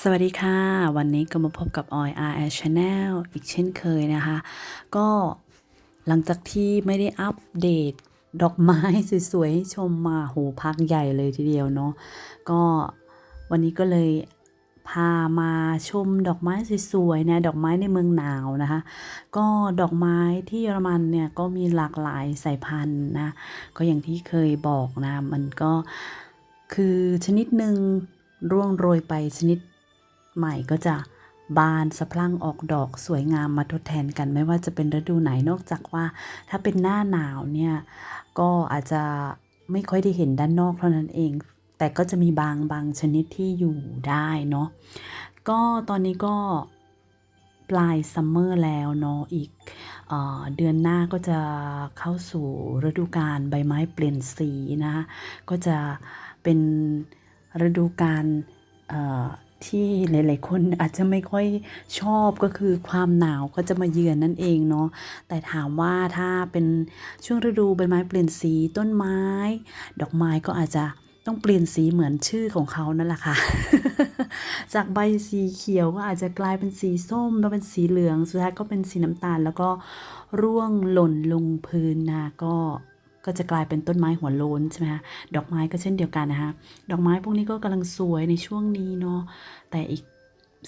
สวัสดีค่ะ วันนี้ก็มาพบกับออย RL Channel อีกเช่นเคยนะคะ ก็หลังจากที่ไม่ได้อัปเดตดอกไม้สวยๆให้ชมมาโหพักใหญ่เลยทีเดียวเนาะก็วันนี้ก็เลยพามาชมดอกไม้สวยๆนะดอกไม้ในเมืองหนาวนะคะ ก็ดอกไม้ที่เยอรมันเนี่ยก็มีหลากหลายสายพันธุ์นะ ก็อย่างที่เคยบอกนะ มันก็คือชนิดหนึ่งร่วงโรยไปชนิด ใหม่ก็จะบานสะพรั่งออกดอกสวยงามมาทดแทนกันไม่ว่าจะเป็นฤดูไหนนอกจากว่า ถ้าเป็นหน้าหนาวเนี่ยก็อาจจะไม่ค่อยได้เห็นด้านนอกเท่านั้นเอง แต่ก็จะมีบางบางชนิดที่อยู่ได้เนาะก็ตอนนี้ก็ปลายซัมเมอร์แล้วเนาะอีกเออเดือนหน้าก็จะเข้าสู่ฤดูกาลใบไม้เปลี่ยนสีนะ ก็จะเป็นฤดูกาล ที่หลาย ๆ คนอาจจะไม่ค่อยชอบก็คือความหนาวก็จะมาเยือนนั่นเองเนาะแต่ถามว่าถ้าเป็นช่วงฤดูใบไม้เปลี่ยนสีต้นไม้ ดอกไม้ก็อาจจะต้องเปลี่ยนสีเหมือนชื่อของเขานั่นแหละค่ะ จากใบสีเขียวก็อาจจะกลายเป็นสีส้มแล้วเป็นสีเหลือง สุดท้ายก็เป็นสีน้ำตาล แล้วก็ร่วงหล่นลงพื้นนะก็ ก็จะกลายเป็นต้นไม้หัวโล้นใช่ไหมคะดอกไม้ก็เช่นเดียวกันนะคะดอกไม้พวกนี้ก็กำลังสวยในช่วงนี้เนาะแต่อีก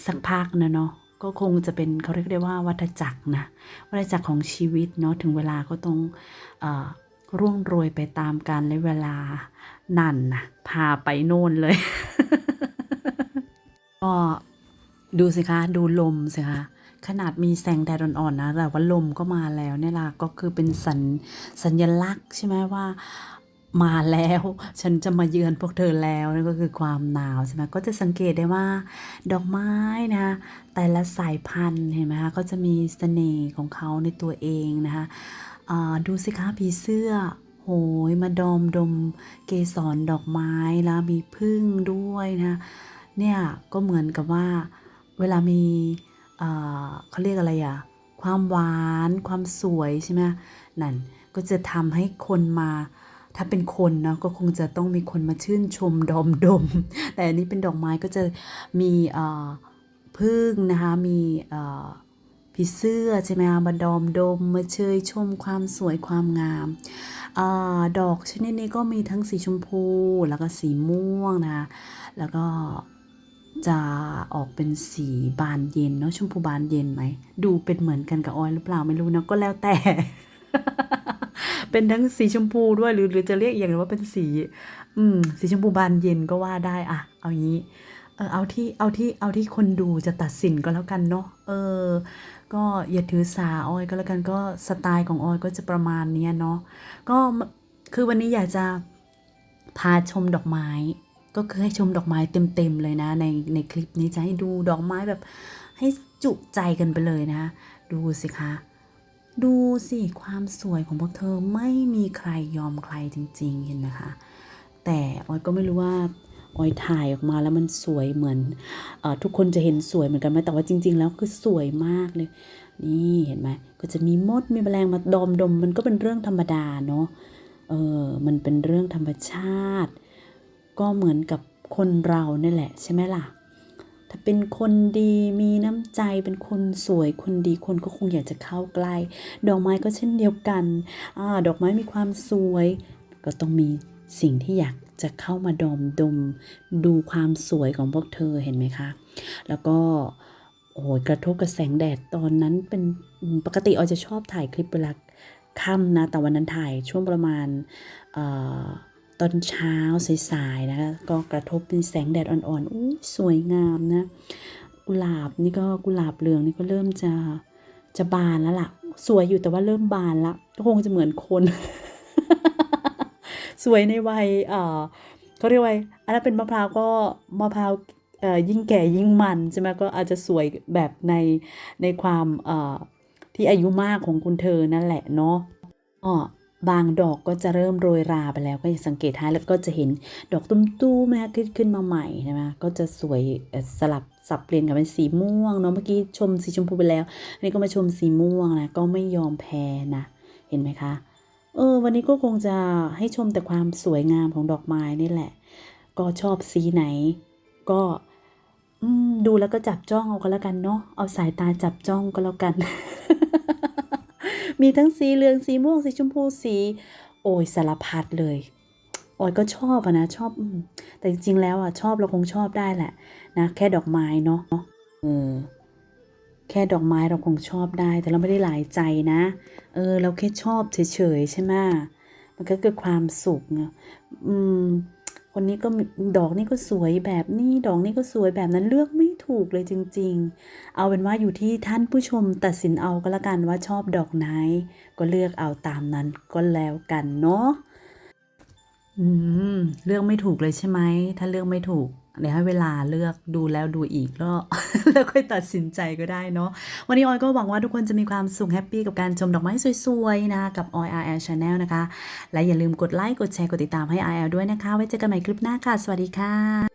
สักพักนะเนาะก็คงจะเป็นเขาเรียกได้ว่าวัฏจักรนะวัฏจักรของชีวิตเนาะถึงเวลาก็ต้องอร่วงโรยไปตามกาลและเวลานั่นนะพาไปโน่นเลยก็ดูสิคะ ดูลมสิคะ ขนาดมีแสงแดดอ่อนๆนะแต่ว่าลมก็มาแล้วเนี่ยล่ะก็คือเป็นสัญสัญลักษณ์ใช่ไหมว่ามาแล้ว ฉันจะมาเยือนพวกเธอแล้วนั่นก็คือความหนาวใช่ไหมก็จะสังเกตได้ว่า ดอกไม้นะคะแต่ละสายพันธุ์เห็นไหมคะก็จะมีเสน่ห์ของเขาในตัวเองนะคะดูสิคะผีเสื้อโหยมาดอมดมเกสรดอกไม้แล้วมีพึ่งด้วยนะเนี่ยก็เหมือนกับว่าเวลามี เขาเรียกอะไรอะความหวานความสวยใช่ไหมนั่นก็จะทำให้คนมาถ้าเป็นคนเนาะก็คงจะต้องมีคนมาชื่นชมดอมดม แต่อันนี้เป็นดอกไม้ก็จะมีพึ่งนะคะมีผีเสื้อใช่ไหมคะมาดอมดมมาเชยชมความสวยความงามอาดอกชนิดนี้ก็มีทั้งสีชมพูแล้วก็สีม่วงนะะแล้วก็ จะออกเป็นสีบานเย็นเนาะชมพูบานเย็นไหม ดูเป็นเหมือนกันกับออยหรือเปล่าไม่รู้นะก็แล้วแต่ เป็นทั้งสีชมพูด้วยหรือหรือจะเรียกอย่างหนึ่งว่าเป็นสี อืม สีชมพูบานเย็นก็ว่าได้อะเอางี้เออเอาที่เอาที่เอาที่คนดูจะตัดสินก็แล้วกันเนาะเออ ก็อย่าถือสาออยก็แล้วกันก็สไตล์ของออยก็จะประมาณนี้เนาะก็คือวันนี้อยากจะพาชมดอกไม้ ก็คือให้ชมดอกไม้เต็มๆเลยนะ ในในคลิปนี้จะให้ดูดอกไม้แบบให้จุใจกันไปเลยนะ ดูสิคะ ดูสิความสวยของพวกเธอไม่มีใครยอมใครจริง ๆ เห็นไหมคะ แต่ออยก็ไม่รู้ว่าออยถ่ายออกมาแล้วมันสวยเหมือนออทุกคนจะเห็นสวยเหมือนกันไหมแต่ว่าจริง ๆ แล้วคือสวยมากเลย นี่เห็นไหมก็จะมีมดมีแมลงมาดอมดมมันก็เป็นเรื่องธรรมดาเนาะเออมันเป็นเรื่องธรรมชาติ ก็เหมือนกับคนเราเนี่ยแหละใช่ไหมล่ะ ถ้าเป็นคนดีมีน้ำใจเป็นคนสวยคนดีคนก็คงอยากจะเข้าใกล้ ดอกไม้ก็เช่นเดียวกันอดอกไม้มีความสวย ก็ต้องมีสิ่งที่อยากจะเข้ามาดมดมดูความสวยของพวกเธอเห็นไหมคะ แล้วก็โอ้ยกระทบกับแสงแดดตอนนั้นเป็นปกติออยจะชอบถ่ายคลิปเวลาค่ำนะ แต่วันนั้นถ่ายช่วงประมาณเอ่อ ตอนเช้าสายๆนะคะก็กระทบเป็นแสงแดดอ่อนๆอู้สวยงามนะ กุหลาบนี่ก็กุหลาบเหลืองนี่ก็เริ่มจะจะบานแล้วล่ะ สวยอยู่แต่ว่าเริ่มบานละก็คงจะเหมือนคน สวยในวัยเออเขาเรียกว่าอันนั้นเป็นมะพร้าวก็มะพร้าวยิ่งแก่ยิ่งมันใช่ไหมก็อาจจะสวยแบบในในความที่อายุมากของคุณเธอนั่นแหละเนาะอ้อ บางดอกก็จะเริ่มโรยราไปแล้วก็สังเกตให้แล้วก็จะเห็นดอกตุ้มๆนะขึ้นขึ้นมาใหม่ใช่ไหมก็จะสวยสลับสับเปลี่ยนกันเป็นสีม่วงเนาะเมื่อกี้ชมสีชมพูไปแล้วอันนี้ก็มาชมสีม่วงนะก็ไม่ยอมแพ้นะเห็นไหมคะเออวันนี้ก็คงจะให้ชมแต่ความสวยงามของดอกไม้นี่แหละ ก็ชอบสีไหน ก็ดูแล้วก็จับจ้องเอาก็แล้วกันเนาะเอาสายตาจับจ้องก็แล้วกัน มีทั้งสีเหลืองสีม่วงสีชมพูสี โอ้ยสารพัดเลยออยก็ชอบอะนะชอบอแต่จริงๆแล้วอะชอบเราคงชอบได้แหละนะแค่ดอกไม้เนาะเออแค่ดอกไม้เราคงชอบได้ แต่เราไม่ได้หลายใจนะ เออ เราแค่ชอบเฉยๆใช่ไหมมันก็คือความสุขอืมคนนี้ก็ดอกนี้ก็สวยแบบนี้ ดอกนี้ก็สวยแบบนั้นเลือกไม่ ถูกเลยจริง ๆ เอาเป็นว่าอยู่ที่ท่านผู้ชมตัดสินเอาก็แล้วกันว่าชอบดอกไหน ก็เลือกเอาตามนั้นก็แล้วกันเนาะอืมเลือกไม่ถูกเลยใช่ไหมถ้าเลือกไม่ถูกเดี๋ยวให้เวลาเลือกดูแล้วดูอีกแล้วแล้วค่อยตัดสินใจก็ได้เนาะวันนี้ออยก็หวังว่าทุกคนจะมีความสุขแฮปปี้กับการชมดอกไม้สวยๆนะกับออย RL Channel นะคะ และอย่าลืมกดไลค์กดแชร์กดติดตามให้ RL ด้วยนะคะ ไว้เจอกันใหม่คลิปหน้าค่ะ สวัสดีค่ะ